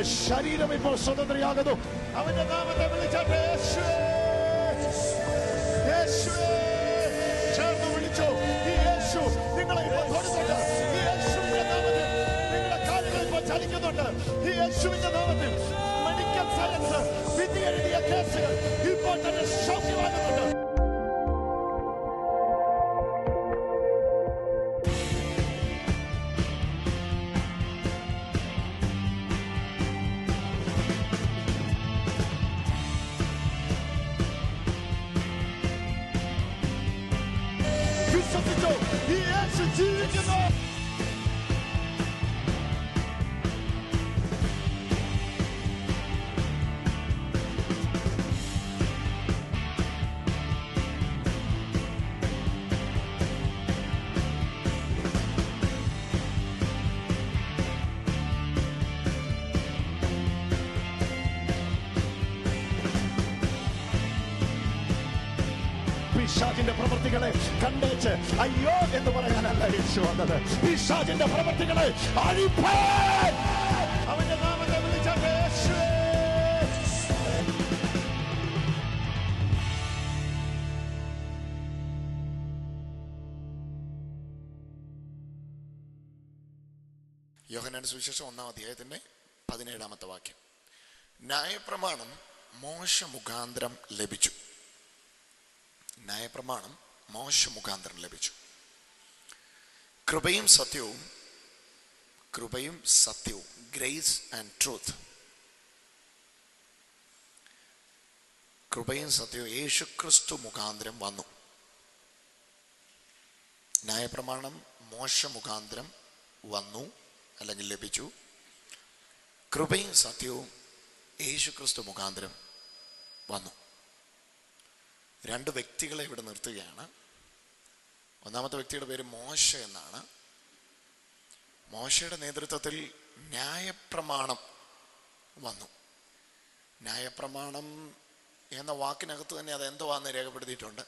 നിന്റെ ശരീരം ഇപ്പോൾ സ്വതന്ത്രയാകുന്നു. അവന്റെ നാമത്തെ വിളിച്ചാട്ടെ വിളിച്ചോ. ഈ യേശു നിങ്ങളെ ഇപ്പോൾ ഈ യേശുവിന്റെ നാമത്തിൽ നിങ്ങളുടെ ചലിക്കുന്നുണ്ട്. ഈ യേശുവിന്റെ നാമത്തിൽ ഇപ്പോൾ തന്നെ സൗഖ്യമാകുന്നുണ്ട്. ഈ യേശു ജീവിക്കുന്നു പിശാചിന്റെ പ്രവർത്തികളെ അഴിപ്പാൻ അവന്റെ നാമത്തെ വിളിച്ചാട്ടെ യോഹനാൻ സുവിശേഷം ഒന്നാം അധ്യായത്തിന്റെ പതിനേഴാമത്തെ വാക്യം. ന്യായപ്രമാണം മോശ മുഖാന്തരം ലഭിച്ചു. ന്യായപ്രമാണം മോശ മുഖാന്തരം ലഭിച്ചു. കൃപയും സത്യവും കൃപയും സത്യവും ഗ്രേസ് ആൻഡ് ട്രൂത്ത് കൃപയും സത്യവും യേശുക്രിസ്തു മുഖാന്തരം വന്നു. ന്യായപ്രമാണം മോശ മുഖാന്തരം വന്നു അല്ലെങ്കിൽ ലഭിച്ചു. കൃപയും സത്യവും യേശുക്രിസ്തു മുഖാന്തരം വന്നു. രണ്ട് വ്യക്തികളെ ഇവിടെ നിർത്തുകയാണ്. ഒന്നാമത്തെ വ്യക്തിയുടെ പേര് മോശ എന്നാണ്. മോശയുടെ നേതൃത്വത്തിൽ ന്യായപ്രമാണം വന്നു. ന്യായപ്രമാണം എന്ന വാക്കിനകത്ത് തന്നെ അത് എന്തോ എന്തുവാന്ന് രേഖപ്പെടുത്തിയിട്ടുണ്ട്?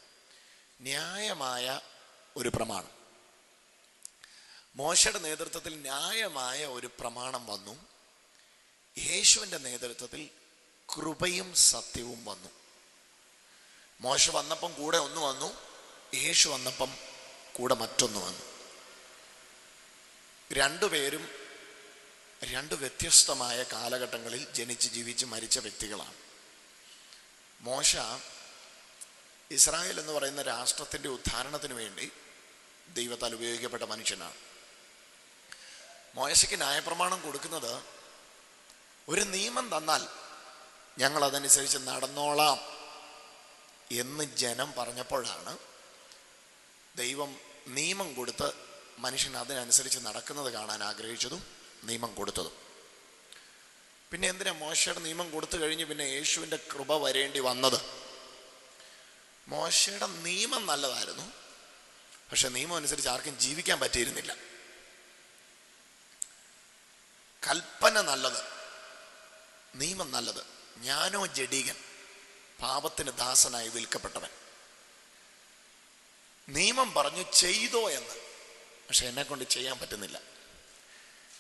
ന്യായമായ ഒരു പ്രമാണം. മോശയുടെ നേതൃത്വത്തിൽ ന്യായമായ ഒരു പ്രമാണം വന്നു. യേശുവിന്റെ നേതൃത്വത്തിൽ കൃപയും സത്യവും വന്നു. മോശ വന്നപ്പം കൂടെ ഒന്ന് വന്നു. യേശു വന്നപ്പം കൂടെ മറ്റൊന്ന് വന്നു. രണ്ടുപേരും രണ്ട് വ്യത്യസ്തമായ കാലഘട്ടങ്ങളിൽ ജനിച്ച് ജീവിച്ച് മരിച്ച വ്യക്തികളാണ്. മോശ ഇസ്രായേൽ എന്ന് പറയുന്ന രാഷ്ട്രത്തിന്റെ ഉദ്ധാരണത്തിന് വേണ്ടി ദൈവത്താൽ ഉപയോഗിക്കപ്പെട്ട മനുഷ്യനാണ്. മോശയ്ക്ക് ന്യായപ്രമാണം കൊടുക്കുന്നത് ഒരു നിയമം തന്നാൽ ഞങ്ങൾ അതനുസരിച്ച് നടന്നോളാം എന്ന് ജനം പറഞ്ഞപ്പോഴാണ് ദൈവം നിയമം കൊടുത്ത് മനുഷ്യൻ അതിനനുസരിച്ച് നടക്കുന്നത് കാണാൻ ആഗ്രഹിച്ചതും നിയമം കൊടുത്തതും. പിന്നെ എന്തിനാ മോശയുടെ നിയമം കൊടുത്തു കഴിഞ്ഞ് പിന്നെ യേശുവിന്റെ കൃപ വരേണ്ടി വന്നത്? മോശയുടെ നിയമം നല്ലതായിരുന്നു പക്ഷെ നിയമം അനുസരിച്ച് ആർക്കും ജീവിക്കാൻ പറ്റിയിരുന്നില്ല. കൽപ്പന നല്ലത് നിയമം നല്ലത്. ഞാനോ ജഡീകൻ പാപത്തിന് ദാസനായി വിൽക്കപ്പെട്ടവൻ. നിയമം പറഞ്ഞു ചെയ്തോ എന്ന്. പക്ഷെ എന്നെ കൊണ്ട് ചെയ്യാൻ പറ്റുന്നില്ല.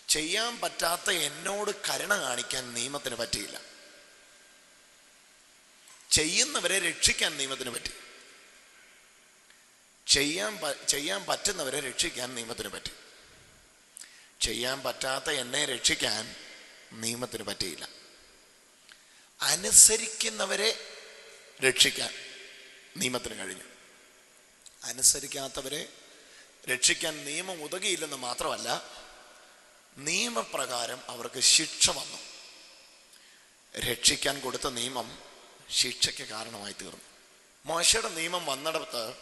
ചെയ്യാൻ പറ്റാത്ത എന്നോട് കരുണ കാണിക്കാൻ നിയമത്തിന് പറ്റിയില്ല. ചെയ്യുന്നവരെ രക്ഷിക്കാൻ നിയമത്തിന് പറ്റി. ചെയ്യാൻ ചെയ്യാൻ പറ്റുന്നവരെ രക്ഷിക്കാൻ നിയമത്തിന് പറ്റി. ചെയ്യാൻ പറ്റാത്ത എന്നെ രക്ഷിക്കാൻ നിയമത്തിന് പറ്റിയില്ല. അനുസരിക്കുന്നവരെ രക്ഷിക്കാൻ നിയമത്തിന് കഴിഞ്ഞു. അനുസരിക്കാത്തവരെ രക്ഷിക്കാൻ നിയമം ഉതകിയില്ലെന്ന് മാത്രമല്ല നിയമപ്രകാരം അവർക്ക് ശിക്ഷ വന്നു. രക്ഷിക്കാൻ കൊടുത്ത നിയമം ശിക്ഷയ്ക്ക് കാരണമായി തീർന്നു. മോശയുടെ നിയമം വന്നിടത്ത്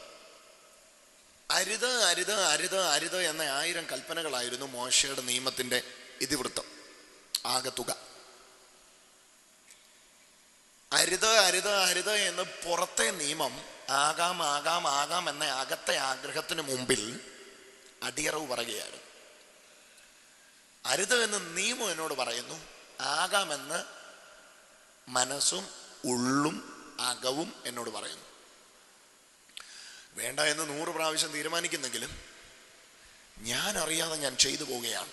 അരുത് അരുത് അരുത് അരുത് എന്ന ആയിരം കൽപ്പനകളായിരുന്നു മോശയുടെ നിയമത്തിന്റെ ഇതിവൃത്തം. ആകെ തുക. അരുത് അരുത് അരുത് എന്ന് പുറത്തെ നിയമം ആകാം ആകാം ആകാം എന്ന അകത്തെ ആഗ്രഹത്തിന് മുമ്പിൽ അടിയറവ് പറയുകയായിരുന്നു. അരുത് എന്ന് നിയമം എന്നോട് പറയുന്നു ആകാമെന്ന് മനസ്സും ഉള്ളും അകവും എന്നോട് പറയുന്നു. വേണ്ട എന്ന് നൂറ് പ്രാവശ്യം തീരുമാനിക്കുന്നെങ്കിലും ഞാൻ അറിയാതെ ഞാൻ ചെയ്തു പോവുകയാണ്.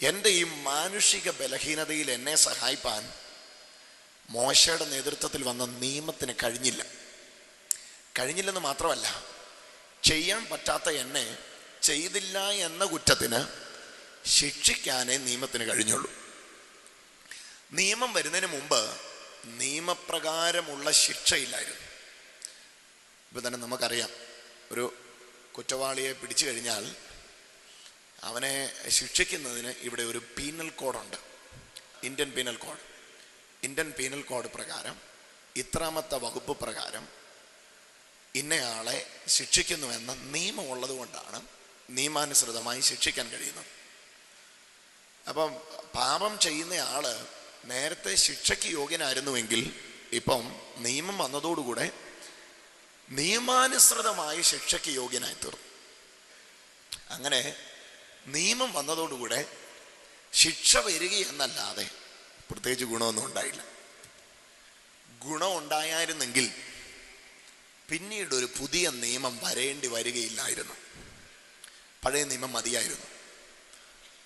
എന്റെ ഈ മാനുഷിക ബലഹീനതയിൽ എന്നെ സഹായിപ്പാൻ മോശയുടെ നേതൃത്വത്തിൽ വന്ന നിയമത്തിന് കഴിഞ്ഞില്ല. കഴിഞ്ഞില്ലെന്ന് മാത്രമല്ല ചെയ്യാൻ പറ്റാത്ത എന്നെ ചെയ്തില്ല എന്ന കുറ്റത്തിന് ശിക്ഷിക്കാനേ നിയമത്തിന് കഴിഞ്ഞുള്ളൂ. നിയമം വരുന്നതിന് മുമ്പ് നിയമപ്രകാരമുള്ള ശിക്ഷയില്ലായിരുന്നു. ഇപ്പം തന്നെ നമുക്കറിയാം ഒരു കുറ്റവാളിയെ പിടിച്ചു കഴിഞ്ഞാൽ അവനെ ശിക്ഷിക്കുന്നതിന് ഇവിടെ ഒരു penal കോഡുണ്ട് Indian penal code Indian penal code പ്രകാരം ഇത്രാമത്തെ വകുപ്പ് പ്രകാരം ഇന്നയാളെ ശിക്ഷിക്കുന്നുവെന്ന നിയമമുള്ളത് കൊണ്ടാണ് നിയമാനുസൃതമായി ശിക്ഷിക്കാൻ കഴിയുന്നത്. അപ്പം പാപം ചെയ്യുന്ന ആൾ നേരത്തെ ശിക്ഷയ്ക്ക് യോഗ്യനായിരുന്നുവെങ്കിൽ ഇപ്പം നിയമം വന്നതോടുകൂടെ നിയമാനുസൃതമായ ശിക്ഷയ്ക്ക് യോഗ്യനായി തീർന്നു അങ്ങനെ നിയമം വന്നതോടുകൂടെ ശിക്ഷ വരികയെന്നല്ലാതെ പ്രത്യേകിച്ച് ഗുണമൊന്നും ഉണ്ടായില്ല. ഗുണം ഉണ്ടായിരുന്നെങ്കിൽ പിന്നീട് ഒരു പുതിയ നിയമം വരേണ്ടി വരികയില്ലായിരുന്നു. പഴയ നിയമം മതിയായിരുന്നു.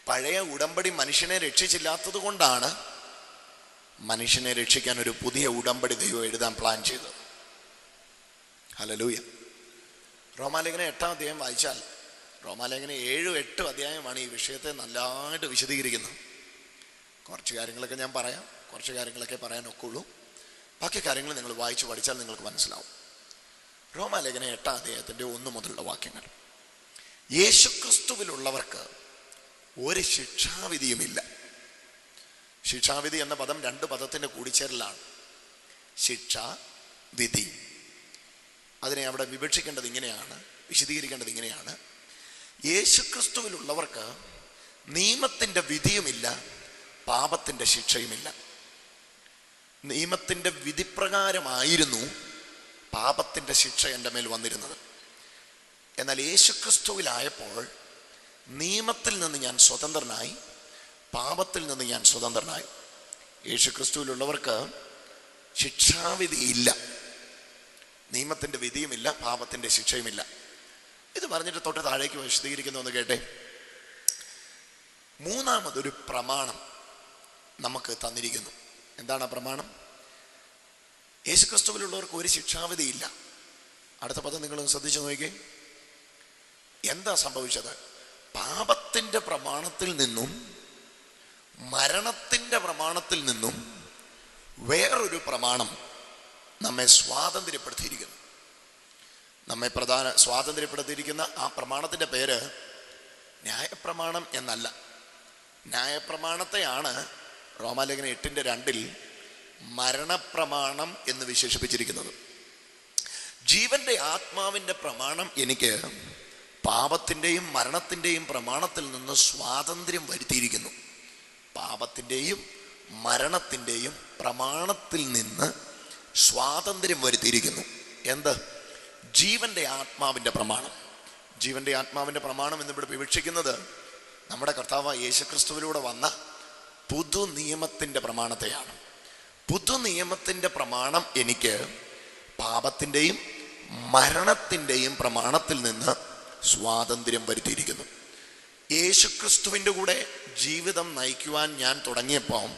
പഴയ ഉടമ്പടി മനുഷ്യനെ രക്ഷിച്ചില്ലാത്തത് കൊണ്ടാണ് മനുഷ്യനെ രക്ഷിക്കാൻ ഒരു പുതിയ ഉടമ്പടി ദൈവം എഴുതാൻ പ്ലാൻ ചെയ്തത്. ഹലലൂയ റോമാലേഖനം എട്ടാം അധ്യായം വായിച്ചാൽ റോമാലേഖനം ഏഴും എട്ടും അധ്യായമാണ് ഈ വിഷയത്തെ നല്ലതായിട്ട് വിശദീകരിക്കുന്നത്. കുറച്ച് കാര്യങ്ങളൊക്കെ ഞാൻ പറയാം. കുറച്ച് കാര്യങ്ങളൊക്കെ പറയാൻ ഒക്കുള്ളൂ. ബാക്കി കാര്യങ്ങൾ നിങ്ങൾ വായിച്ച് പഠിച്ചാൽ നിങ്ങൾക്ക് മനസ്സിലാവും. റോമാലേഖന എട്ടാം അദ്ദേഹത്തിന്റെ ഒന്ന് മുതലുള്ള വാക്യങ്ങൾ. യേശുക്രിസ്തുവിലുള്ളവർക്ക് ഒരു ശിക്ഷാവിധിയുമില്ല. ശിക്ഷാവിധി എന്ന പദം രണ്ട് പദത്തിന്റെ കൂടിച്ചേരലാണ്. ശിക്ഷ വിധി അതിനെ അവിടെ വിവക്ഷിക്കേണ്ടത് ഇങ്ങനെയാണ് വിശദീകരിക്കേണ്ടത് ഇങ്ങനെയാണ്. യേശുക്രിസ്തുവിലുള്ളവർക്ക് നിയമത്തിന്റെ വിധിയുമില്ല. പാപത്തിന്റെ ശിക്ഷയുമില്ല. നിയമത്തിന്റെ വിധിപ്രകാരമായിരുന്നു പാപത്തിന്റെ ശിക്ഷ എന്റെ മേൽ വന്നിരുന്നത്. എന്നാൽ യേശുക്രിസ്തുവിലായപ്പോൾ നിയമത്തിൽ നിന്ന് ഞാൻ സ്വതന്ത്രനായി പാപത്തിൽ നിന്ന് ഞാൻ സ്വതന്ത്രനായി. യേശുക്രിസ്തുവിലുള്ളവർക്ക് ശിക്ഷാവിധിയില്ല നിയമത്തിന്റെ വിധിയുമില്ല പാപത്തിന്റെ ശിക്ഷയുമില്ല. ഇത് പറഞ്ഞിട്ട് തൊട്ട് താഴേക്ക് വിശദീകരിക്കുന്നു എന്ന് കേട്ടെ. മൂന്നാമതൊരു പ്രമാണം നമുക്ക് തന്നിരിക്കുന്നു. എന്താണ് ആ പ്രമാണം? യേശുക്രിസ്തുവിലുള്ളവർക്ക് ഒരു ശിക്ഷാവിധിയില്ല. അടുത്ത പദം നിങ്ങൾ ശ്രദ്ധിച്ചു നോക്കിക്കേ. എന്താ സംഭവിച്ചത്? പാപത്തിന്റെ പ്രമാണത്തിൽ നിന്നും മരണത്തിന്റെ പ്രമാണത്തിൽ നിന്നും വേറൊരു പ്രമാണം നമ്മെ സ്വാതന്ത്ര്യപ്പെടുത്തിയിരിക്കുന്നു. നമ്മെ പ്രധാന സ്വാതന്ത്ര്യപ്പെടുത്തിയിരിക്കുന്ന ആ പ്രമാണത്തിന്റെ പേര് ന്യായപ്രമാണം എന്നല്ല. ന്യായപ്രമാണത്തെയാണ് റോമാലേഖന എട്ടിന്റെ രണ്ടിൽ മരണപ്രമാണം എന്ന് വിശേഷിപ്പിച്ചിരിക്കുന്നത്. ജീവന്റെ ആത്മാവിന്റെ പ്രമാണം എനിക്ക് പാപത്തിന്റെയും മരണത്തിന്റെയും പ്രമാണത്തിൽ നിന്ന് സ്വാതന്ത്ര്യം വരുത്തിയിരിക്കുന്നു. പാപത്തിന്റെയും മരണത്തിന്റെയും പ്രമാണത്തിൽ നിന്ന് സ്വാതന്ത്ര്യം വരുത്തിയിരിക്കുന്നു. എന്ത്? ജീവന്റെ ആത്മാവിന്റെ പ്രമാണം. ജീവന്റെ ആത്മാവിന്റെ പ്രമാണം എന്നിവിടെ വിവക്ഷിക്കുന്നത് നമ്മുടെ കർത്താവ് യേശുക്രിസ്തുവിലൂടെ വന്ന പുതു നിയമത്തിന്റെ പ്രമാണത്തെയാണ്. പുതു നിയമത്തിന്റെ പ്രമാണം എനിക്ക് പാപത്തിന്റെയും മരണത്തിന്റെയും പ്രമാണത്തിൽ നിന്ന് സ്വാതന്ത്ര്യം വരുത്തിയിരിക്കുന്നു. യേശുക്രിസ്തുവിന്റെ കൂടെ ജീവിതം നയിക്കുവാൻ ഞാൻ തുടങ്ങിയപ്പോൾ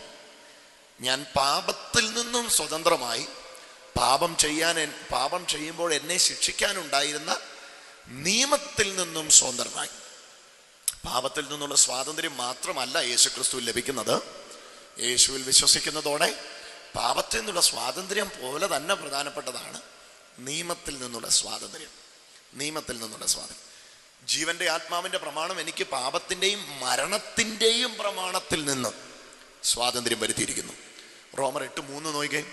ഞാൻ പാപത്തിൽ നിന്നും സ്വതന്ത്രമായി പാപം ചെയ്യാൻ പാപം ചെയ്യുമ്പോൾ എന്നെ ശിക്ഷിക്കാനുണ്ടായിരുന്ന നിയമത്തിൽ നിന്നും സ്വതന്ത്രമായി. പാപത്തിൽ നിന്നുള്ള സ്വാതന്ത്ര്യം മാത്രമല്ല യേശുക്രിസ്തുവിൽ ലഭിക്കുന്നത്. യേശുവിൽ വിശ്വസിക്കുന്നതോടെ പാപത്തിൽ നിന്നുള്ള സ്വാതന്ത്ര്യം പോലെ തന്നെ പ്രധാനപ്പെട്ടതാണ് നിയമത്തിൽ നിന്നുള്ള സ്വാതന്ത്ര്യം. നിയമത്തിൽ നിന്നുള്ള സ്വാതന്ത്ര്യം. ജീവന്റെ ആത്മാവിന്റെ പ്രമാണം എനിക്ക് പാപത്തിന്റെയും മരണത്തിന്റെയും പ്രമാണത്തിൽ നിന്ന് സ്വാതന്ത്ര്യം വരുത്തിയിരിക്കുന്നു. റോമർ എട്ട് മൂന്ന് നോക്കിക്കേ.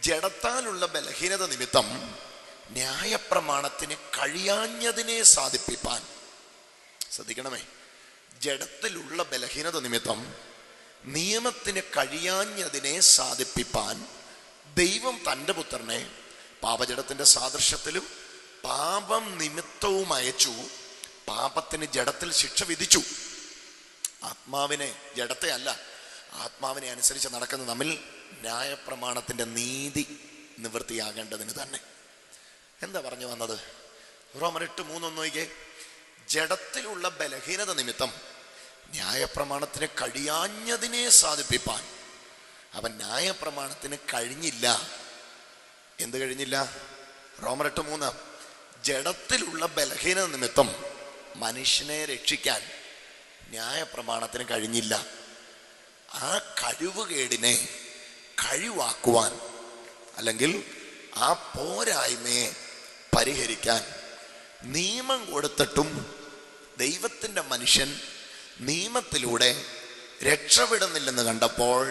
ജഡത്താലുള്ള ബലഹീനത നിമിത്തം ന്യായപ്രമാണത്തിന് കഴിയാഞ്ഞതിനെ സാധിപ്പിപ്പാൻ. ശ്രദ്ധിക്കണമേ. ജഡത്തിലുള്ള ബലഹീനത നിമിത്തം നിയമത്തിന് കഴിയാഞ്ഞതിനെ സാധിപ്പിപ്പാൻ ദൈവം തന്റെ പുത്രനെ പാപജടത്തിന്റെ സാദൃശ്യത്തിലും പാപം നിമിത്തവും അയച്ചു. പാപത്തിന് ജഡത്തിൽ ശിക്ഷ വിധിച്ചു. ആത്മാവിനെ ജഡത്തെ അല്ല ആത്മാവിനെ അനുസരിച്ച് നടക്കുന്ന നമ്മിൽ ന്യായപ്രമാണത്തിന്റെ നീതി നിവൃത്തിയാകേണ്ടതിന് തന്നെ. എന്താ പറഞ്ഞു വന്നത്? റോമൻ എട്ട് മൂന്നൊന്നോയ്ക്ക് ജഡത്തിലുള്ള ബലഹീനത നിമിത്തം ന്യായപ്രമാണത്തിന് കഴിയാഞ്ഞതിനെ സാധിപ്പിപ്പാൻ. അവൻ ന്യായപ്രമാണത്തിന് കഴിഞ്ഞില്ല. എന്ത് കഴിഞ്ഞില്ല? റോമരട്ട് മൂന്ന്. ജഡത്തിലുള്ള ബലഹീന നിമിത്തം മനുഷ്യനെ രക്ഷിക്കാൻ ന്യായപ്രമാണത്തിന് കഴിഞ്ഞില്ല. ആ കഴിവുകേടിനെ കഴിവാക്കുവാൻ അല്ലെങ്കിൽ ആ പോരായ്മയെ പരിഹരിക്കാൻ നിയമം കൊടുത്തിട്ടും ദൈവത്തിന്റെ മനുഷ്യൻ നിയമത്തിലൂടെ രക്ഷപ്പെടുന്നില്ലെന്ന് കണ്ടപ്പോൾ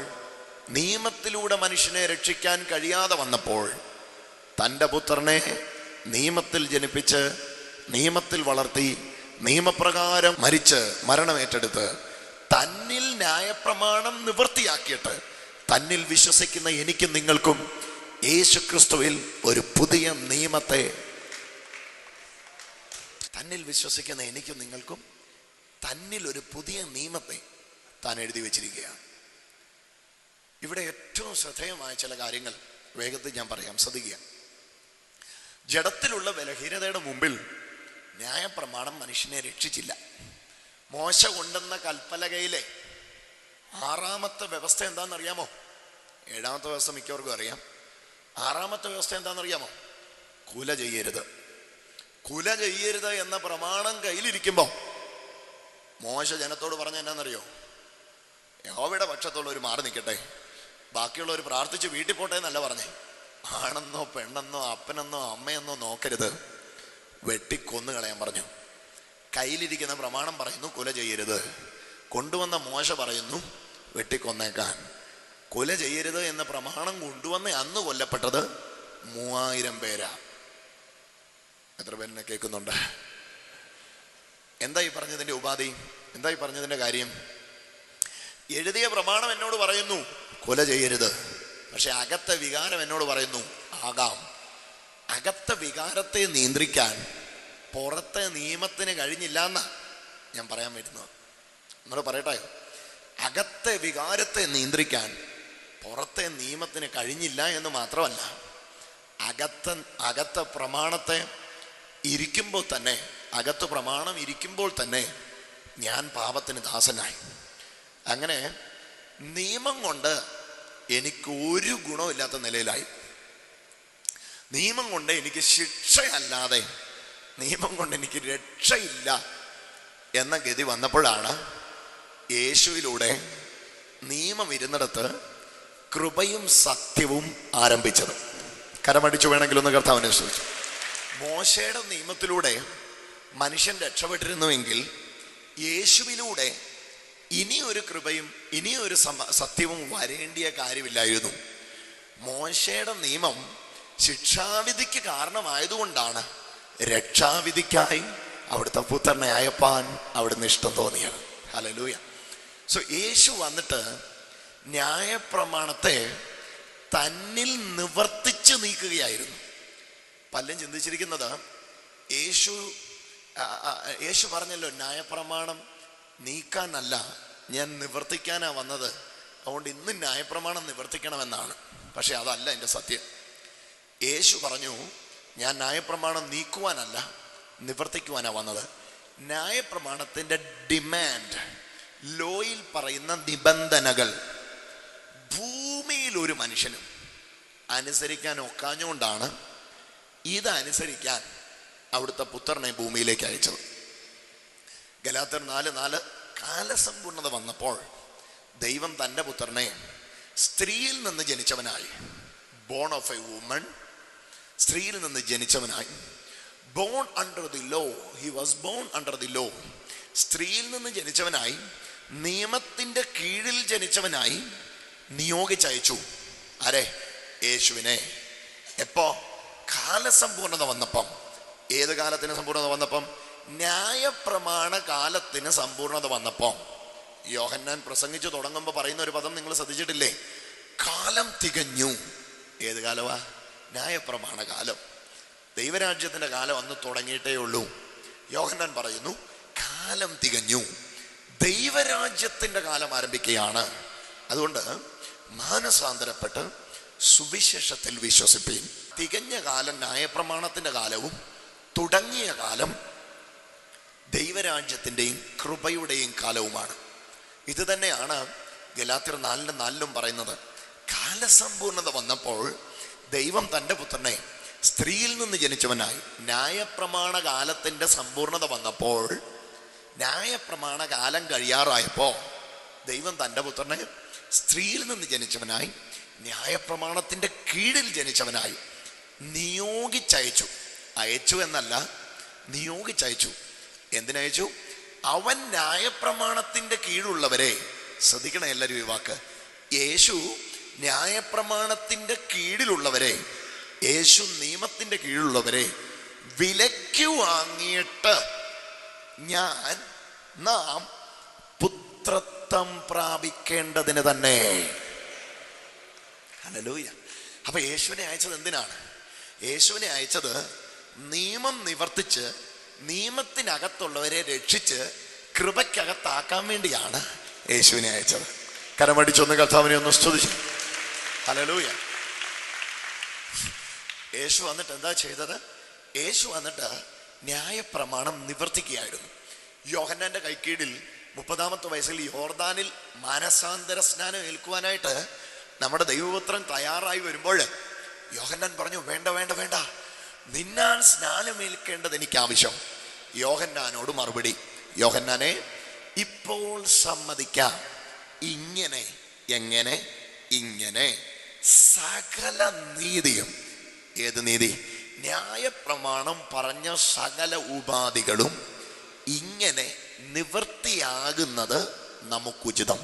നിയമത്തിലൂടെ മനുഷ്യനെ രക്ഷിക്കാൻ കഴിയാതെ വന്നപ്പോൾ തന്റെ പുത്രനെ നിയമത്തിൽ ജനിപ്പിച്ച് നിയമത്തിൽ വളർത്തി നിയമപ്രകാരം മരിച്ച് മരണമേറ്റെടുത്ത് തന്നിൽ ന്യായപ്രമാണം നിവൃത്തിയാക്കിയിട്ട് തന്നിൽ വിശ്വസിക്കുന്ന എനിക്കും നിങ്ങൾക്കും യേശുക്രിസ്തുവിൽ ഒരു പുതിയ നിയമത്തെ തന്നിൽ വിശ്വസിക്കുന്ന എനിക്കും നിങ്ങൾക്കും തന്നിൽ ഒരു പുതിയ നിയമത്തെ താൻ എഴുതി വെച്ചിരിക്കുകയാണ്. ഇവിടെ ഏറ്റവും ശ്രദ്ധേയമായ ചില കാര്യങ്ങൾ വേഗത്തിൽ ഞാൻ പറയാം. ശ്രദ്ധിക്കുക. ജഡത്തിലുള്ള ബലഹീനതയുടെ മുമ്പിൽ ന്യായപ്രമാണം മനുഷ്യനെ രക്ഷിച്ചില്ല. മോശ കൊണ്ടെന്ന കൽപ്പലകയിലെ ആറാമത്തെ വ്യവസ്ഥ എന്താണെന്നറിയാമോ? ഏഴാമത്തെ വ്യവസ്ഥ മിക്കവർക്കും അറിയാം. ആറാമത്തെ വ്യവസ്ഥ എന്താണെന്നറിയാമോ? കുല ചെയ്യരുത്. കുല ചെയ്യരുത് എന്ന പ്രമാണം കയ്യിലിരിക്കുമ്പോൾ മോശ ജനത്തോട് പറഞ്ഞ എന്നാന്നറിയോ? യഹോവയുടെ പക്ഷത്തുള്ളവർ മാറി നിൽക്കട്ടെ ബാക്കിയുള്ളവർ പ്രാർത്ഥിച്ച് വീട്ടിൽ പോട്ടെ എന്നല്ല പറഞ്ഞേ. ആണെന്നോ പെണ്ണെന്നോ അപ്പനെന്നോ അമ്മയെന്നോ നോക്കരുത്. വെട്ടിക്കൊന്നു കളയാൻ പറഞ്ഞു. കയ്യിലിരിക്കുന്ന പ്രമാണം പറയുന്നു കുല ചെയ്യരുത്. കൊണ്ടുവന്ന മോശ പറയുന്നു വെട്ടിക്കൊന്നേക്കാൻ. കൊല ചെയ്യരുത് എന്ന പ്രമാണം കൊണ്ടുവന്ന് അന്ന് കൊല്ലപ്പെട്ടത് മൂവായിരം പേരാ. എത്ര പേരെന്നെ കേൾക്കുന്നുണ്ട്? എന്തായി പറഞ്ഞതിന്റെ ഉപാധി? എന്തായി പറഞ്ഞതിന്റെ കാര്യം? എഴുതിയ പ്രമാണം എന്നോട് പറയുന്നു കൊല ചെയ്യരുത്. പക്ഷെ അകത്ത വികാരം എന്നോട് പറയുന്നു ആകാം. അകത്ത വികാരത്തെ നിയന്ത്രിക്കാൻ പുറത്തെ നിയമത്തിന് കഴിഞ്ഞില്ല എന്നാ ഞാൻ പറയാൻ വരുന്നത്. എന്നോട് പറയട്ടെ അകത്തെ വികാരത്തെ നിയന്ത്രിക്കാൻ പുറത്തെ നിയമത്തിന് കഴിഞ്ഞില്ല എന്ന് മാത്രമല്ല അകത്ത അകത്ത പ്രമാണത്തെ ഇരിക്കുമ്പോൾ തന്നെ അകത്ത് പ്രമാണം ഇരിക്കുമ്പോൾ തന്നെ ഞാൻ പാപത്തിന് ദാസനായി. അങ്ങനെ നിയമം കൊണ്ട് എനിക്ക് ഒരു ഗുണമില്ലാത്ത നിലയിലായി. നിയമം കൊണ്ട് എനിക്ക് ശിക്ഷയല്ലാതെ നിയമം കൊണ്ട് എനിക്ക് രക്ഷയില്ല എന്ന ഗതി വന്നപ്പോഴാണ് യേശുവിലൂടെ നിയമം ഇരുന്നിടത്ത് കൃപയും സത്യവും ആരംഭിച്ചത്. കരമടിച്ചു വേണമെങ്കിൽ ഒന്ന് കർത്താവിനെ ശ്രമിച്ചു മോശയുടെ നിയമത്തിലൂടെ മനുഷ്യൻ രക്ഷപ്പെട്ടിരുന്നുവെങ്കിൽ യേശുവിലൂടെ ഇനിയൊരു കൃപയും ഇനിയൊരു സത്യവും വരേണ്ടിയ കാര്യമില്ലായിരുന്നു. മോശയുടെ നിയമം ശിക്ഷാവിധിക്ക് കാരണമായതുകൊണ്ടാണ് രക്ഷാവിധിക്കായി അവിടുത്തെ പുത്രനെ അയപ്പാൻ അവിടുന്ന് ഇഷ്ടം തോന്നിയത്. ഹലലൂയ സോ യേശു വന്നിട്ട് ന്യായപ്രമാണത്തെ തന്നിൽ നിവർത്തിച്ച് നീക്കുകയായിരുന്നു. പലരും ചിന്തിച്ചിരിക്കുന്നത്. യേശു യേശു പറഞ്ഞല്ലോ ന്യായപ്രമാണം നീക്കാനല്ല ഞാൻ നിവർത്തിക്കാനാ വന്നത്. അതുകൊണ്ട് ഇന്ന് ന്യായപ്രമാണം നിവർത്തിക്കണമെന്നാണ്. പക്ഷെ അതല്ല എന്റെ സത്യം. യേശു പറഞ്ഞു ഞാൻ ന്യായപ്രമാണം നീക്കുവാനല്ല നിവർത്തിക്കുവാനാ വന്നത്. ന്യായപ്രമാണത്തിന്റെ ഡിമാൻഡ് ലോയിൽ പറയുന്ന നിബന്ധനകൾ ഭൂമിയിൽ ഒരു മനുഷ്യനും അനുസരിക്കാൻ ഒക്കാഞ്ഞുകൊണ്ടാണ് ഇതനുസരിക്കാൻ അവിടുത്തെ പുത്രനെ ഭൂമിയിലേക്ക് അയച്ചത്. ഗലാത്തർ നാല് നാല് കാലസമ്പൂർണത വന്നപ്പോൾ ദൈവം തന്റെ പുത്രനെ സ്ത്രീയിൽ നിന്ന് ജനിച്ചവനായി. ബോൺ ഓഫ് എ വുമൺ സ്ത്രീയിൽ നിന്ന് ജനിച്ചവനായി. Born under the law he was born under the law സ്ത്രീയിൽ നിന്ന് ജനിച്ചവനായി നിയമത്തിന്റെ കീഴിൽ ജനിച്ചവനായി നിയോഗിച്ചയച്ചു. ആരെ? യേശുവിനെ. എപ്പോ? കാലസമ്പൂർണത വന്നപ്പം ഏത് കാലത്തിന് സമ്പൂർണത വന്നപ്പം? ന്യായപ്രമാണ കാലത്തിന് സമ്പൂർണത വന്നപ്പം. യോഹന്നാൻ പ്രസംഗിച്ചു തുടങ്ങുമ്പോൾ പറയുന്ന ഒരു പദം നിങ്ങൾ ശ്രദ്ധിച്ചിട്ടില്ലേ? കാലം തികഞ്ഞു. ഏത് കാലമാ? ന്യായപ്രമാണ കാലം ദൈവരാജ്യത്തിന്റെ കാലം അന്ന് തുടങ്ങിയിട്ടേ ഉള്ളൂ. യോഹന്നാൻ പറയുന്നു കാലം തികഞ്ഞു. ദൈവരാജ്യത്തിന്റെ കാലം ആരംഭിക്കുകയാണ്. അതുകൊണ്ട് മാനസാന്തരപ്പെട്ട് സുവിശേഷത്തിൽ വിശ്വസിപ്പീൻ. തികഞ്ഞ കാലം ന്യായപ്രമാണത്തിന്റെ കാലവും തുടങ്ങിയ കാലം ദൈവരാജ്യത്തിന്റെയും കൃപയുടെയും കാലവുമാണ്. ഇത് തന്നെയാണ് ഗലാത്തിർ നാലിന്റെ നാലിലും പറയുന്നത്. കാലസമ്പൂർണത വന്നപ്പോൾ ദൈവം തന്റെ പുത്രനെ സ്ത്രീയിൽ നിന്ന് ജനിച്ചവനായി. ന്യായപ്രമാണ കാലത്തിന്റെ സമ്പൂർണത വന്നപ്പോൾ ന്യായപ്രമാണ കാലം കഴിയാറായപ്പോൾ ദൈവം തന്റെ പുത്രനെ സ്ത്രീയിൽ നിന്ന് ജനിച്ചവനായി ന്യായപ്രമാണത്തിന്റെ കീഴിൽ ജനിച്ചവനായി. നിയോഗിച്ചയച്ചു. അയച്ചു എന്നല്ല നിയോഗിച്ചയച്ചു. എന്തിനയച്ചു? അവൻ ന്യായപ്രമാണത്തിന്റെ കീഴുള്ളവരെ. ശ്രദ്ധിക്കണം എല്ലാവരും ഈ വാക്ക്. യേശു ന്യായപ്രമാണത്തിന്റെ കീഴിലുള്ളവരെ. യേശു നിയമത്തിന്റെ കീഴിലുള്ളവരെ. വിലയ്ക്ക് വാങ്ങിയിട്ട് ഞാൻ നാം പുത്രത്വം പ്രാപിക്കേണ്ടതിന് തന്നെ. ഹല്ലേലൂയ. അപ്പൊ യേശുവിനെ അയച്ചത് എന്തിനാണ്? യേശുവിനെ അയച്ചത് നിയമം നിവർത്തിച്ച് നിയമത്തിനകത്തുള്ളവരെ രക്ഷിച്ച് കൃപയ്ക്കകത്താക്കാൻ വേണ്ടിയാണ് യേശുവിനെ അയച്ചത്. കരമടിച്ചൊന്ന് കർത്താവിനെ ഒന്ന് സ്തുതിച്ചു. ഹലലൂയ യേശു വന്നിട്ട് എന്താ ചെയ്തത്? യേശു വന്നിട്ട് ന്യായപ്രമാണം നിവർത്തിക്കുകയായിരുന്നു. യോഹന്നാന്റെ കൈക്കീഴിൽ മുപ്പതാമത്തെ വയസ്സിൽ യോർദാനിൽ മാനസാന്തര സ്നാനം ഏൽക്കുവാനായിട്ട് നമ്മുടെ ദൈവപുത്രൻ തയ്യാറായി വരുമ്പോൾ യോഹന്നാൻ പറഞ്ഞു വേണ്ട വേണ്ട വേണ്ട. നിന്നാൻ സ്നാനമേൽക്കേണ്ടത് എനിക്ക് ആവശ്യം യോഹന്നാനോട് മറുപടി യോഹന്നാനെ ഇപ്പോൾ സമ്മതിക്കാം. ഇങ്ങനെ എങ്ങനെ ഇങ്ങനെ. സകല നീതിയും. ഏത് നീതി? ന്യായപ്രമാണം പറഞ്ഞ സകല ഉപാധികളും ഇങ്ങനെ നിവൃത്തിയാകുന്നത് നമുക്കുചിതം.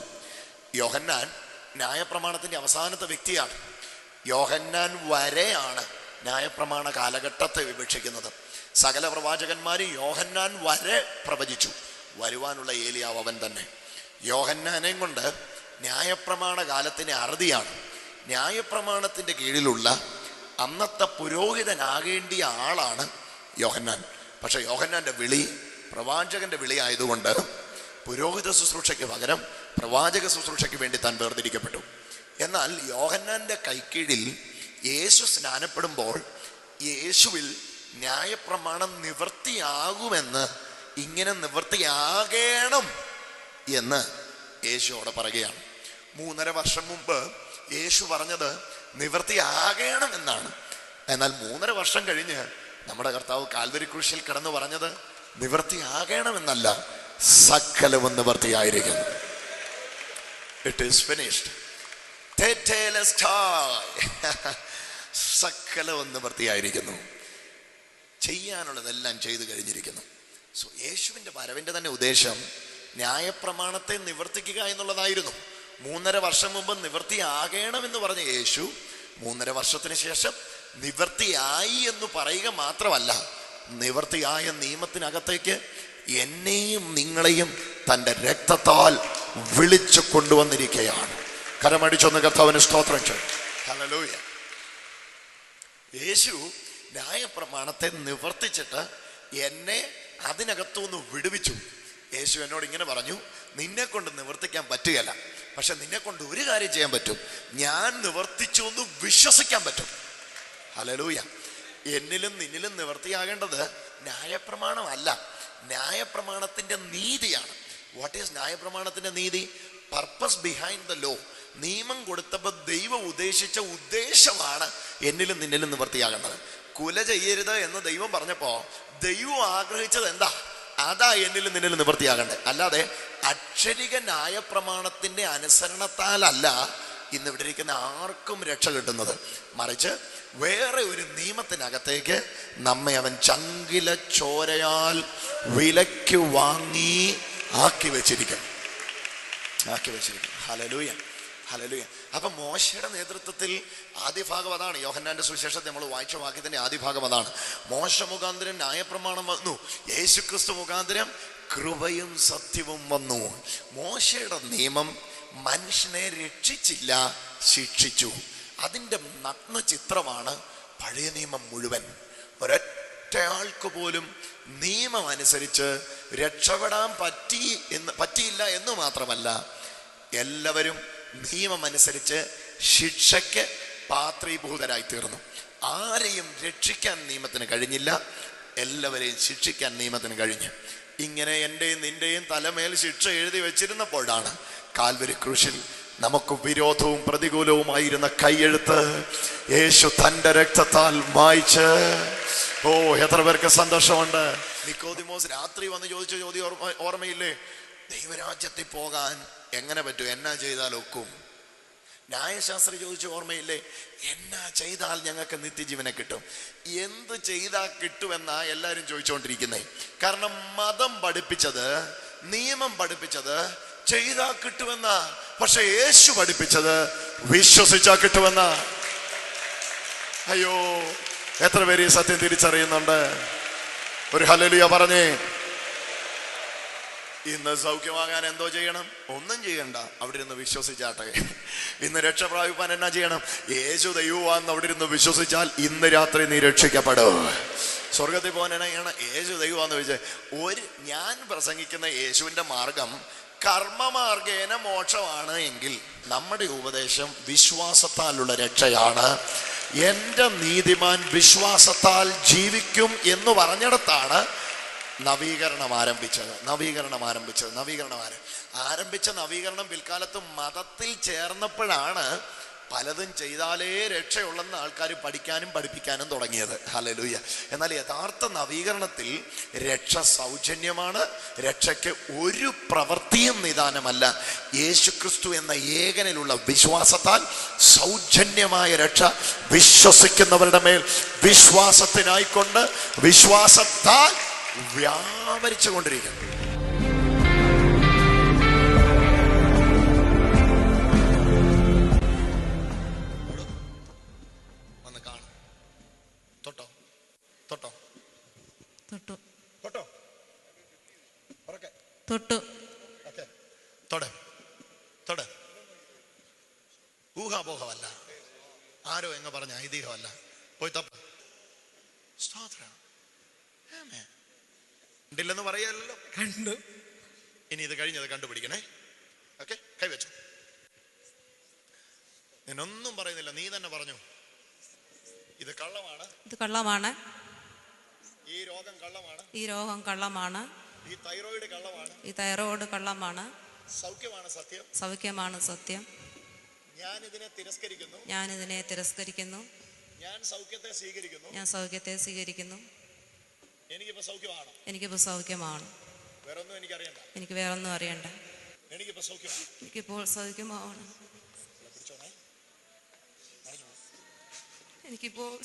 യോഹന്നാൻ ന്യായപ്രമാണത്തിന്റെ അവസാനത്തെ വ്യക്തിയാണ്. യോഹന്നാൻ വരെയാണ് ന്യായപ്രമാണ കാലഘട്ടത്തെ വിവക്ഷിക്കുന്നത്. സകല പ്രവാചകന്മാരും യോഹന്നാൻ വരെ പ്രവചിച്ചു. വരുവാനുള്ള ഏലിയാവ് അവൻ തന്നെ. യോഹന്നാനെയും കൊണ്ട് ന്യായപ്രമാണ കാലത്തിന് അറുതിയാണ്. ന്യായപ്രമാണത്തിന്റെ കീഴിലുള്ള അന്നത്തെ പുരോഹിതനാകേണ്ടിയ ആളാണ് യോഹന്നാൻ. പക്ഷെ യോഹന്നാന്റെ വിളി പ്രവാചകന്റെ വിളി ആയതുകൊണ്ട് പുരോഹിത ശുശ്രൂഷയ്ക്ക് പകരം പ്രവാചക ശുശ്രൂഷയ്ക്ക് വേണ്ടി താൻ വേർതിരിക്കപ്പെട്ടു. എന്നാൽ യോഹന്നാന്റെ കൈക്കീഴിൽ യേശു സ്നാനപ്പെടുമ്പോൾ യേശുവിൽ ന്യായപ്രമാണം നിവൃത്തിയാകുമെന്ന് ഇങ്ങനെ നിവൃത്തിയാകേണം എന്ന് യേശു അവിടെ പറയുകയാണ്. മൂന്നര വർഷം മുമ്പ് യേശു പറഞ്ഞത് നിവൃത്തിയാകണം എന്നാണ്. എന്നാൽ മൂന്നര വർഷം കഴിഞ്ഞ് നമ്മുടെ കർത്താവ് കാൽവരി ക്രൂശിൽ കിടന്നു പറഞ്ഞത് നിവൃത്തിയാകണമെന്നല്ല സകലവും നിവൃത്തിയായിരിക്കുന്നു. ഇറ്റ് ഈസ് ഫിനിഷ്ഡ് സകലവും നിവൃത്തിയായിരിക്കുന്നു ചെയ്യാനുള്ളതെല്ലാം ചെയ്തു കഴിഞ്ഞിരിക്കുന്നു. സോ യേശുവിന്റെ വരവിന്റെ തന്നെ ഉദ്ദേശം ന്യായപ്രമാണത്തെ നിവർത്തിക്കുക എന്നുള്ളതായിരുന്നു. മൂന്നര വർഷം മുമ്പ് നിവൃത്തിയാകണമെന്ന് പറഞ്ഞ യേശു മൂന്നര വർഷത്തിന് ശേഷം നിവൃത്തിയായി എന്ന് പറയുക മാത്രമല്ല നിവൃത്തിയായ നിയമത്തിനകത്തേക്ക് എന്നെയും നിങ്ങളെയും തന്റെ രക്തത്താൽ വിളിച്ചു കൊണ്ടുവന്നിരിക്കുകയാണ്. കരമടിച്ചൊന്ന് കർത്താവിന് സ്തോത്രം ചെയ്യും. യേശു ന്യായപ്രമാണത്തെ നിവർത്തിച്ചിട്ട് എന്നെ അതിനകത്തുനിന്ന് വിടുവിച്ചു. യേശു എന്നോട് ഇങ്ങനെ പറഞ്ഞു നിന്നെ കൊണ്ട് നിവർത്തിക്കാൻ പറ്റുകയല്ല. പക്ഷെ നിന്നെ കൊണ്ട് ഒരു കാര്യം ചെയ്യാൻ പറ്റും. ഞാൻ നിവർത്തിച്ചു എന്ന് വിശ്വസിക്കാൻ പറ്റും. ഹലലൂയ എന്നിലും നിന്നിലും നിവർത്തിയാകേണ്ടത് ന്യായപ്രമാണമല്ല. ന്യായപ്രമാണത്തിന്റെ നീതിയാണ്. വാട്ട് ഈസ് ന്യായപ്രമാണത്തിന്റെ നീതി? പർപ്പസ് ബിഹൈൻഡ് ദ ലോ നിയമം കൊടുത്തപ്പോൾ ദൈവം ഉദ്ദേശിച്ച ഉദ്ദേശമാണ് എന്നിലും നിന്നിലും നിവർത്തിയാകേണ്ടത് കുല ചെയ്യരുത് എന്ന് ദൈവം പറഞ്ഞപ്പോൾ ദൈവം ആഗ്രഹിച്ചത് എന്താ? അതാ എന്നിലും നിന്നിലും നിവർത്തിയാകണ്ടേ അല്ലാതെ അക്ഷരിക ന്യായപ്രമാണത്തിന്റെ അനുസരണത്താലല്ല ഇന്ന് ഇവിടെ ഇരിക്കുന്ന ആർക്കും രക്ഷ കിട്ടുന്നത്. മറിച്ച് വേറെ ഒരു നിയമത്തിനകത്തേക്ക് നമ്മെ അവൻ ചങ്കില ചോരയാൽ വിലയ്ക്ക് വാങ്ങി ആക്കി വെച്ചിരിക്കും ആക്കി വെച്ചിരിക്കും ഹലലൂയ ഹലലൂയ അപ്പൊ മോശയുടെ നേതൃത്വത്തിൽ ആദ്യ ഭാഗം അതാണ്. യോഹന്നാന്റെ സുവിശേഷത്തെ നമ്മൾ വായിച്ച വാക്യത്തിന്റെ ആദ്യ ഭാഗം അതാണ്. മോശ മുഖാന്തരം ന്യായപ്രമാണം വന്നു. യേശുക്രിസ്തു മുഖാന്തരം കൃപയും സത്യവും വന്നു. മോശയുടെ നിയമം മനുഷ്യനെ രക്ഷിച്ചില്ല ശിക്ഷിച്ചു. അതിന്റെ നഗ്ന ചിത്രമാണ് പഴയ നിയമം മുഴുവൻ. ഒരൊറ്റയാൾക്ക് പോലും നിയമം അനുസരിച്ച് രക്ഷപ്പെടാൻ പറ്റി എന്ന് പറ്റിയില്ല എന്ന് മാത്രമല്ല എല്ലാവരും നിയമമനുസരിച്ച് ശിക്ഷയ്ക്ക് പാത്രീഭൂതരായി തീർന്നു ആരെയും രക്ഷിക്കാൻ നിയമത്തിന് കഴിഞ്ഞില്ല. എല്ലാവരെയും ശിക്ഷിക്കാൻ നിയമത്തിന് കഴിഞ്ഞു. ഇങ്ങനെ എന്റെയും നിന്റെയും തലമേൽ ശിക്ഷ എഴുതി വെച്ചിരുന്നപ്പോഴാണ് കാൽവരി ക്രൂശിൽ നമുക്ക് വിരോധവും പ്രതികൂലവുമായിരുന്ന കൈയെഴുത്ത് യേശു തന്റെ രക്തത്താൽ മായ്ച്ച്. ഓ എത്ര പേർക്ക് സന്തോഷമുണ്ട്. നിക്കോദിമോസ് രാത്രി വന്ന് ചോദിച്ച ചോദ്യം ഓർമ്മ ഓർമ്മയില്ലേ? ദൈവരാജ്യത്തിൽ പോകാൻ എങ്ങനെ പറ്റും? എന്നാ ചെയ്താൽ ഒക്കും? ന്യായശാസ്ത്രി ചോദിച്ച ഓർമ്മയില്ലേ? എന്നാ ചെയ്താൽ ഞങ്ങൾക്ക് നിത്യജീവനെ കിട്ടും? എന്ത് ചെയ്താൽ കിട്ടുമെന്നാ എല്ലാവരും ചോദിച്ചുകൊണ്ടിരിക്കുന്നേ കാരണം മതം പഠിപ്പിച്ചത് നിയമം പഠിപ്പിച്ചത് ചെയ്താ കിട്ടുമെന്ന. പക്ഷെ യേശു പഠിപ്പിച്ചത് വിശ്വസിച്ചാ കിട്ടുമെന്ന. അയ്യോ എത്ര പേര് സത്യം തിരിച്ചറിയുന്നുണ്ട്? ഒരു ഹലലിയ പറഞ്ഞേ ഇന്ന് സൗഖ്യമാകാൻ എന്തോ ചെയ്യണം? ഒന്നും ചെയ്യണ്ട. അവിടെ ഇരുന്ന് വിശ്വസിച്ചാട്ടെ. ഇന്ന് രക്ഷപ്രാപിപ്പാൻ എന്നാ ചെയ്യണം? യേശു ദൈവമാണെന്ന് അവിടെ ഇരുന്ന് വിശ്വസിച്ചാൽ ഇന്ന് രാത്രി നീ രക്ഷിക്കപ്പെടും. സ്വർഗത്തിൽ പോകാൻ എന്നാ ചെയ്യണം യേശു ദൈവമാണെന്ന് ചോദിച്ചാൽ ഒരു ഞാൻ പ്രസംഗിക്കുന്ന യേശുവിന്റെ മാർഗം കർമ്മമാർഗേന മോക്ഷമാണ് എങ്കിൽ നമ്മുടെ ഉപദേശം വിശ്വാസത്താലുള്ള രക്ഷയാണ്. എന്റെ നീതിമാൻ വിശ്വാസത്താൽ ജീവിക്കും എന്ന് പറഞ്ഞിടത്താണ് നവീകരണം ആരംഭിച്ചത് നവീകരണം ആരംഭിച്ചത് നവീകരണം ആര് ആരംഭിച്ച നവീകരണം പിൽക്കാലത്ത് മതത്തിൽ ചേർന്നപ്പോഴാണ് പലതും ചെയ്താലേ രക്ഷയുള്ളെന്ന് ആൾക്കാർ പഠിക്കാനും പഠിപ്പിക്കാനും തുടങ്ങിയത്. ഹലലൂയ എന്നാൽ യഥാർത്ഥ നവീകരണത്തിൽ രക്ഷ സൗജന്യമാണ് രക്ഷയ്ക്ക് ഒരു പ്രവൃത്തിയും നിദാനമല്ല. യേശുക്രിസ്തു എന്ന ഏകനിലുള്ള വിശ്വാസത്താൽ സൗജന്യമായ രക്ഷ വിശ്വസിക്കുന്നവരുടെ മേൽ വിശ്വാസത്തിനായിക്കൊണ്ട് വിശ്വാസത്താൽ വ്യാപരിച്ചു കൊണ്ടിരിക്കുന്നു തൊട്ടോ തൊട്ടോ തൊട്ടു തൊട്ടോ ഉറക്കെ തൊട്ടു ഓക്കെ തൊട് തൊട് ഊഹാപോഹമല്ല ആരോ എങ്ങ പറഞ്ഞ ഐതിഹ്യമല്ല പോയി തപ്പ സ്തോത്രം ആമേൻ. ഉണ്ടില്ലെന്ന് പറയല്ലോ കണ്ടു ഇനി ഇത് കഴിഞ്ഞത് കണ്ടുപിടിക്കണേ. ഓക്കെ? കൈവച്ചു ഞാനൊന്നും പറയുന്നില്ല. നീ തന്നെ പറഞ്ഞു. ഇത് കള്ളമാണ്. ഇത് കള്ളമാണ്. ഈ രോഗം കള്ളമാണ്. ഈ രോഗം കള്ളമാണ്. ഈ തൈറോയിഡ് കള്ളമാണ്. ഈ തൈറോയിഡ് കള്ളമാണ്. സൗഖ്യമാണ് സത്യം. സൗഖ്യമാണ് സത്യം. ഞാൻ ഇതിനെ തിരസ്കരിക്കുന്നു. ഞാൻ ഇതിനെ തിരസ്കരിക്കുന്നു. ഞാൻ സൗഖ്യത്തെ സ്വീകരിക്കുന്നു. ഞാൻ സൗഖ്യത്തെ സ്വീകരിക്കുന്നു. എനിക്കിപ്പോ സൗഖ്യമാണ്? എനിക്കിപ്പോ സൗഖ്യമാണ്. എനിക്ക് വേറൊന്നും അറിയണ്ട. എനിക്കിപ്പോൾ സൗഖ്യമാവണം. എനിക്കിപ്പോൾ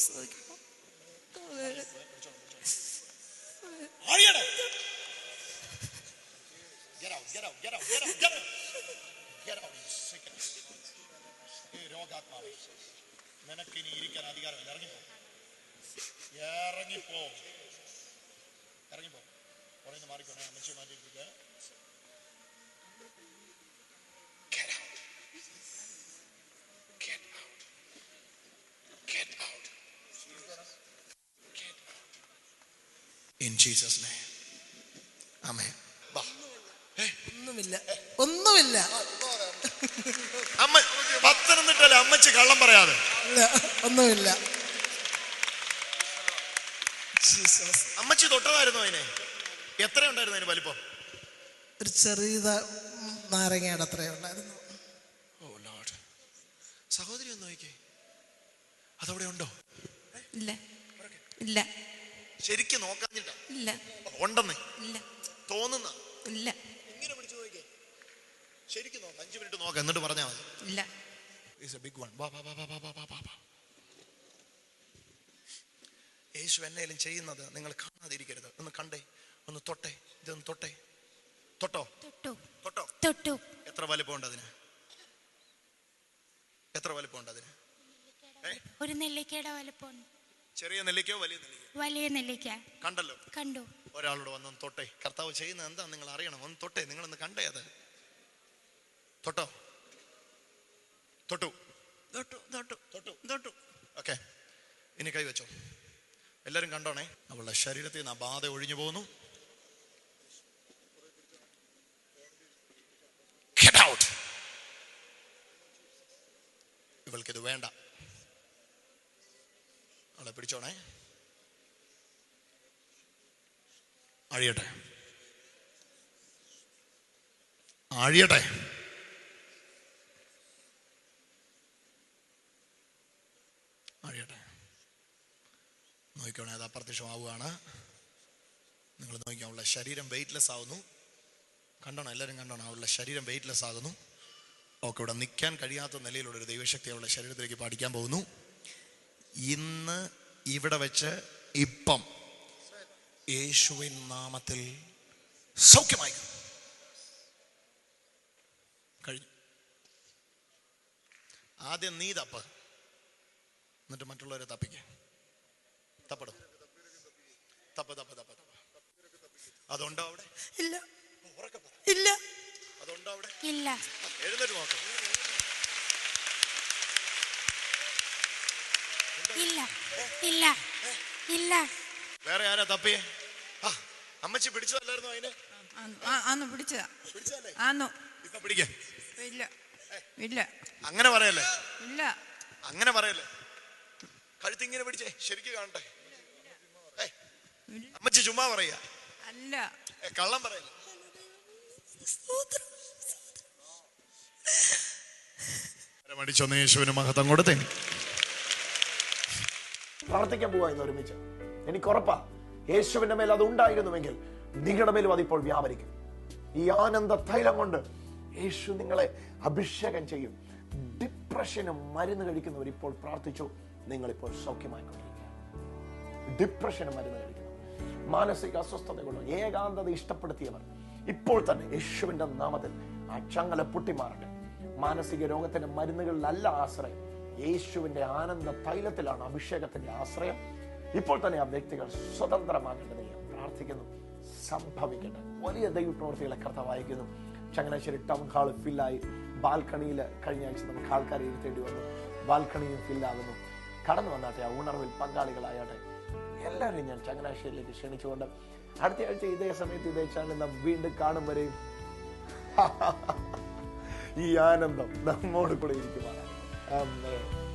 രോഗാത്മാവ്. നിനക്ക് ഇനി ഇരിക്കാൻ അധികാരമില്ല. ഇറങ്ങിപ്പോ. ഇറങ്ങിപ്പോ. ഇറങ്ങിപ്പോ. പറയുന്ന മാറിക്കോണേ അമ്മച്ചി മാറ്റിയിരിക്കുക Get out. Get out. Get out. Get out. In Jesus' name. Amen. ഒന്നുമില്ല ഒന്നുമില്ല അമ്മ പത്തനംതിട്ടല്ലേ അമ്മച്ചി കള്ളം പറയാതെ ഇല്ല ഒന്നുമില്ല അമ്മച്ചി തൊട്ടതായിരുന്നു അതിനെ എത്ര ഉണ്ടായിരുന്നു അതിന് വലിപ്പം? ഒരു ചെറിയ നാരങ്ങയുടെ അത്രയേ ഉണ്ടായിരുന്നു. ഓ ലോർഡ് സഹോദരി ഒന്ന് നോക്കിക്കേ. അതവിടെ ഉണ്ടോ? ഇല്ല. ഇല്ല. ശരിക്കും നോക്കാഞ്ഞില്ല ഇല്ല. ഉണ്ടെന്ന്? ഇല്ല. തോന്നുന്ന? ഇല്ല. ഇങ്ങനെ പിടിച്ചു നോക്കിക്കേ. ശരിക്കും നോക്കാം. അഞ്ച് മിനിറ്റ് നോക്കാം എന്നിട്ട് പറഞ്ഞാൽ മതി. ഇല്ല. ഇസ് എ ബിഗ് വൺ വാ വാ വാ വാ വാ വാ വാ. യേശു എന്നേലും ചെയ്യുന്നത് നിങ്ങൾ കാണാതിരിക്കരുത്. ഒന്ന് കണ്ടേ. ഒന്ന് തൊട്ടെ ഇതൊന്ന് തൊട്ടെ. തൊട്ടോ? തൊട്ടോ. തൊട്ടോ? എത്ര വലിപ്പമുണ്ട് അതിന്? എത്ര വലിപ്പമുണ്ട് അതിന്? ഒരു നെല്ലിക്കയുടെ വലിപ്പം ചെറിയ നെല്ലിക്കോ വലിയ നെല്ലിക്കോ വലിയ നെല്ലിക്ക. കണ്ടല്ലോ. കണ്ടു. ഒരാളോട് വന്നൊന്ന് തൊട്ടെ. കർത്താവ് ചെയ്യുന്നത് എന്താ നിങ്ങൾ അറിയണം. ഒന്ന് തൊട്ടെ നിങ്ങളൊന്ന് കണ്ടേ അത്. തൊട്ടോ? തൊട്ടു. തൊട്ടു തൊട്ടു. തൊട്ടു. തൊട്ടു. ഓക്കെ. ഇനി കൈവച്ചോ എല്ലാരും കണ്ടോണേ? അവളുടെ ശരീരത്തിൽ നിന്ന് ആ ബാധ ഒഴിഞ്ഞു പോകുന്നു. നമ്മൾക്ക് ഇത് വേണ്ട. ആളെ പിടിച്ചോണേ. അഴിയട്ടെ. അഴിയട്ടെ. അഴിയട്ടെ. നോക്കിക്കോണേ അത് അപ്രത്യക്ഷമാവുകയാണ്. നിങ്ങൾ നോക്കിക്കോണുള്ള ശരീരം വെയിറ്റ്ലെസ് ആവുന്നു. കണ്ടോണം? എല്ലാവരും കണ്ടോണം? അവളുടെ ശരീരം വെയിറ്റ്ലെസ് ആകുന്നു. ഓക്കെ ഇവിടെ നിൽക്കാൻ കഴിയാത്ത നിലയിലുള്ള ഒരു ദൈവശക്തി അവളുടെ ശരീരത്തിലേക്ക് പാടിക്കാൻ പോകുന്നു. ഇന്ന് ഇവിടെ വെച്ച് ഇപ്പം യേശുവിൻ നാമത്തിൽ സൗഖ്യമായി. കഴിഞ്ഞു. ആദ്യം നീ തപ്പ്. എന്നിട്ട് മറ്റുള്ളവരെ തപ്പിക്കുക തപ്പടും? തപ്പ് തപ്പ് തപ്പ് തപ്പ്. അതുണ്ടോ അവിടെ? ഇല്ല. ഇല്ല. അതുണ്ടോ അവിടെ ഇല്ല. എഴുന്നേറ്റ് നോക്കാം. ഇല്ല. ഇല്ല. ഇല്ല. വേറെ ആരാ തപ്പിയേ ആ അമ്മച്ചി പിടിച്ചതല്ലായിരുന്നു അതിനെ? ആന്ന് പിടിച്ചതാ. പിടിച്ചതല്ലേ? ആന്നു. ഇപ്പൊ പിടിക്കേ. ഇല്ല. ഇല്ല. അങ്ങനെ പറയല്ലേ? ഇല്ല. അങ്ങനെ പറയല്ലേ? കഴുത്തിങ്ങനെ പിടിച്ചേ. ശരിക്കും കാണട്ടെ. അമ്മച്ചി ചുമ്മാ പറയാ അല്ല. കള്ളം പറയല്ലേ? മടിച്ചൊന്ന് യേശുവിന് മഹത്വം കൊടുത്തേ. പ്രാർത്ഥിക്കാൻ പോവാ ഇന്ന് ഒരുമിച്ച്. എനിക്ക് ഉറപ്പാ യേശുവിന്റെ മേൽ അത് ഉണ്ടായിരുന്നുവെങ്കിൽ നിങ്ങളുടെ മേലും അതിപ്പോൾ വ്യാപരിക്കും. ഈ ആനന്ദ തൈലം കൊണ്ട് യേശു നിങ്ങളെ അഭിഷേകം ചെയ്യും. ഡിപ്രഷന് മരുന്ന് കഴിക്കുന്നവർ ഇപ്പോൾ പ്രാർത്ഥിച്ചു നിങ്ങളിപ്പോൾ സൗഖ്യമായിക്കൊണ്ടിരിക്കുക ഡിപ്രഷന് മരുന്ന് കഴിക്കുന്നു. മാനസിക അസ്വസ്ഥതകളും ഏകാന്തത ഇഷ്ടപ്പെടുത്തിയവർ ഇപ്പോൾ തന്നെ യേശുവിന്റെ നാമത്തിൽ ആ ചങ്ങല പൊട്ടിമാറട്ടെ. മാനസിക രോഗത്തിന്റെ മരുന്നുകളിലല്ല ആശ്രയം. യേശുവിന്റെ ആനന്ദ തൈലത്തിലാണ് അഭിഷേകത്തിന്റെ ആശ്രയം. ഇപ്പോൾ തന്നെ ആ വ്യക്തികൾ സ്വതന്ത്രമാകേണ്ടത് ഞാൻ പ്രാർത്ഥിക്കുന്നു. സംഭവിക്കട്ടെ. വലിയ ദൈവപ്രവർത്തികളെ കർത്താവ് അയക്കുന്നു. ചങ്ങനാശ്ശേരി ടൗൺ ഹാൾ ഫില്ലായി. ബാൽക്കണിയിൽ കഴിഞ്ഞ ആഴ്ച നമുക്ക് ആൾക്കാരെ ഇരുത്തേണ്ടി വന്നു. ബാൽക്കണിയും ഫില്ലാകുന്നു. കടന്നു വന്നാട്ടെ ആ ഉണർവിൽ പങ്കാളികളായാട്ടെ. എല്ലാവരെയും ഞാൻ ചങ്ങനാശ്ശേരിയിലേക്ക് ക്ഷണിച്ചുകൊണ്ട് അടുത്ത ആഴ്ച ഇതേ സമയത്ത് ഇതേ ചാനൽ നാം വീണ്ടും കാണും വരെയും. ഈ ആനന്ദം നമ്മോട് കൂടെ ഇരിക്കുവാണ് ആമേൻ.